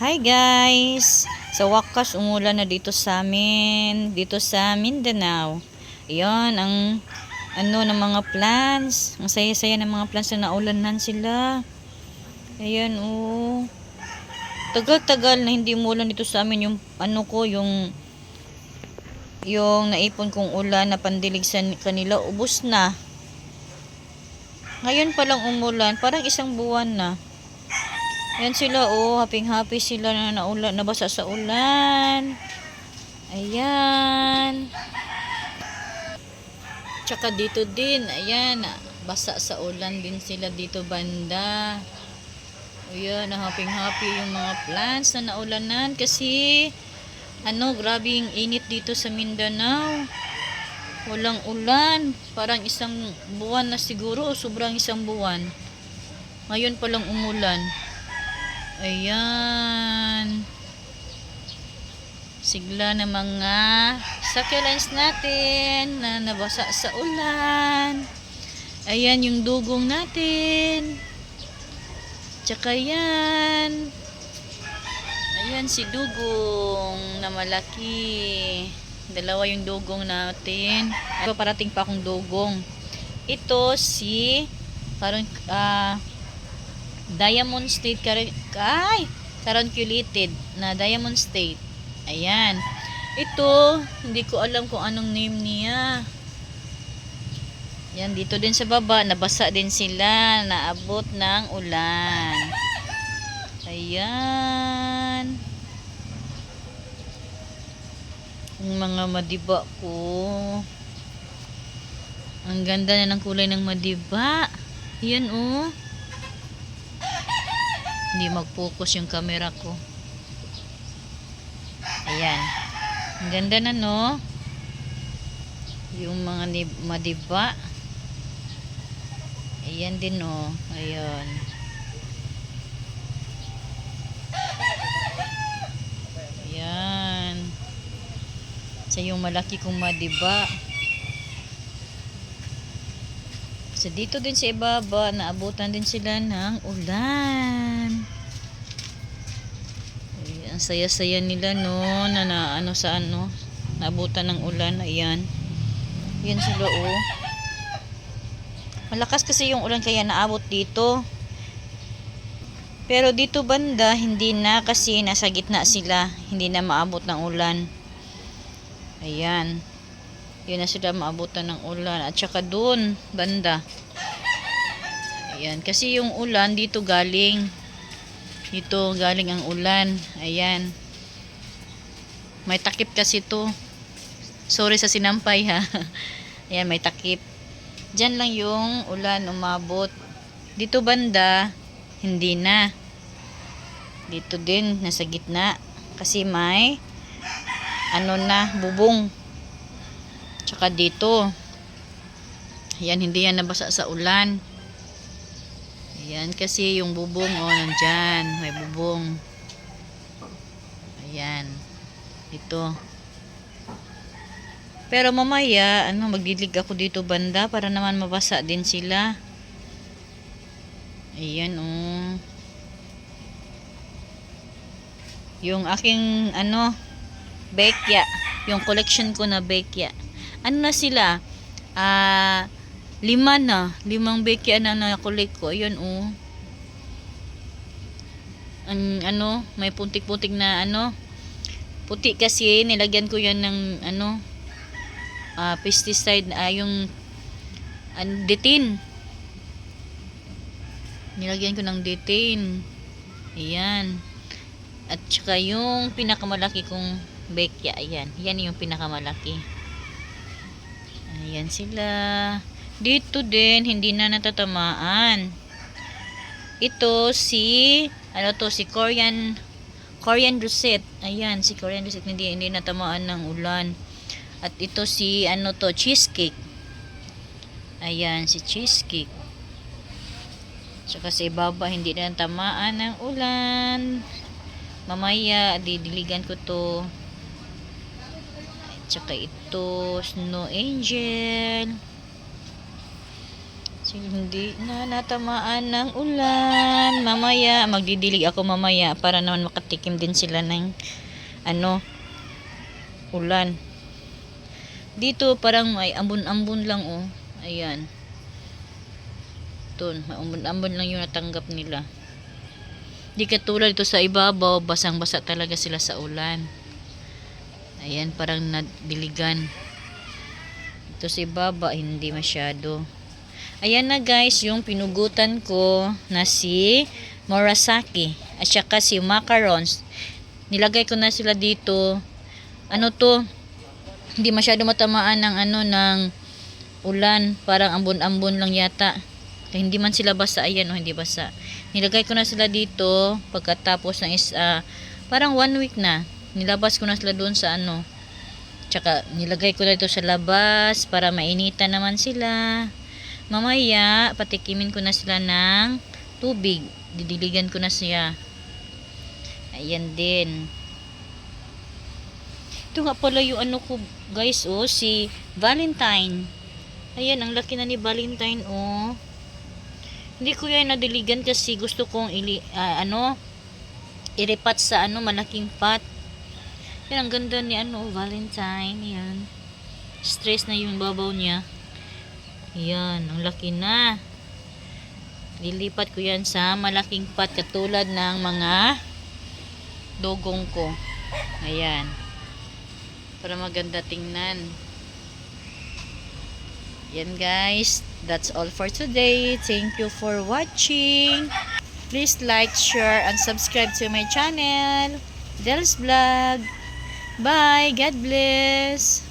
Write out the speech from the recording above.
Hi guys! Sa wakas, umulan na dito sa amin, dito sa Mindanao. Ayan, ang ano ng mga plants. Ang saya-saya ng mga plants na naulanan sila. Ayan, oh. Tagal-tagal na hindi umulan dito sa amin yung ano ko, yung yung naipon kong ulan na pandilig sa kanila, ubos na. Ngayon pa lang umulan, parang isang buwan na. Ayan sila, oh. Happy-happy sila na naulan, nabasa sa ulan. Ayan. Tsaka dito din, ayan. Basa sa ulan din sila dito banda. Ayan, happy-happy yung mga plants na naulanan kasi ano, grabe yung init dito sa Mindanao. Walang ulan. Parang isang buwan na siguro sobrang isang buwan. Ngayon pa lang umulan. Ayan. Sigla ng mga succulents natin na nabasa sa ulan. Ayan yung dugong natin. Tsaka yan. Ayan si dugong na malaki. Dalawa yung dugong natin. Ito parating pa akong dugong. Ito si parang ah Diamond State ay, Caronculated na Diamond State. Ayan. Ito, hindi ko alam kung anong name niya. Yan, dito din sa baba, nabasa din sila, naabot ng ulan. Ayan. Yung mga madiba ko. Ang ganda na ng kulay ng madiba. Yan, oh. Hindi mag-focus yung camera ko. Ayan. Ang ganda na, no? Yung mga madiba. Ayan din, no? Ayan. Ayan. Sa yung malaki kong madiba. So, dito din sa ibaba, naabutan din sila ng ulan. Ay, ang saya-saya nila, no, na, na ano sa ano, naabutan ng ulan, ayan. Yan sila, oh. Malakas kasi yung ulan kaya naabot dito. Pero dito banda, hindi na kasi nasa gitna sila. Hindi na maabot ng ulan. Ayan. Yun na sila maabutan ng ulan. At saka dun, banda. Ayan. Kasi yung ulan dito galing. Dito galing ang ulan. Ayan. May takip kasi to. Sorry sa sinampay ha. Ayan, may takip. Diyan lang yung ulan umabot. Dito banda, hindi na. Dito din, nasa gitna. Kasi may ano na, bubong. Tsaka dito. Ayan, hindi yan nabasa sa ulan. Ayan, kasi yung bubong, oh, nandyan. May bubong. Ayan. Ito. Pero mamaya, ano, magdilig ako dito banda para naman mabasa din sila. Ayan, oh. Yung aking, ano, bekya. Yung collection ko na bekya. Ano na sila? Ah, lima na. Limang bekya na na-collect ko. Ayan, oh. Ang, ano, may puntik-puntik na, ano, puti kasi, nilagyan ko yan ng, ano, ah, pesticide, ah, yung, an, detin. Nilagyan ko ng detin. Ayan. At saka yung pinakamalaki kong bekya, ayan. Yan yung pinakamalaki. Ayan sila. Dito din, hindi na natatamaan. Ito si, ano to, si Korean, Korean Rosette. Ayan, si Korean Rosette, hindi, hindi natamaan ng ulan. At ito si, ano to, cheesecake. Ayan, si cheesecake. Tsaka sa ibaba, hindi na tamaan ng ulan. Mamaya, didiligan ko to. Tsaka ito, snow angel. Sige, hindi na natamaan ng ulan. Mamaya, magdidilig ako mamaya para naman makatikim din sila ng ano, ulan. Dito parang may ambon-ambon lang oh. Ayan. Ito, may ambon-ambon lang yung natanggap nila. Di katulad ito sa ibabaw, basang-basa talaga sila sa ulan. Ayan, parang nadiligan. Ito sa ibaba, hindi masyado. Ayan na guys, yung pinugutan ko na si Morasaki at saka si Macarons. Nilagay ko na sila dito. Ano to? Hindi masyado matamaan ng ano ng ulan, parang ambon-ambon lang yata. Kaya hindi man sila basa, ayan o, hindi basa. Nilagay ko na sila dito pagkatapos ng is, ah, parang one week na. Nilabas ko na sila doon sa ano. Tsaka nilagay ko na dito sa labas para mainitan naman sila. Mamaya, patikimin ko na sila ng tubig. Didiligan ko na siya. Ayan din. Ito nga pala yung ano ko, guys, oh, si Valentine. Ayan, ang laki na ni Valentine, oh. Hindi ko yan nadiligan kasi gusto kong ili, ah, ano, iripat sa ano, malaking pot. Yan, ang ganda ni ano, Valentine, yan. Stress na yung babaw niya. Yan, ang laki na. Lilipat ko yan sa malaking pot katulad ng mga dogong ko. Ayan. Para maganda tingnan. Yan guys. That's all for today. Thank you for watching. Please like, share, and subscribe to my channel. Del's Vlog. Bye. God bless.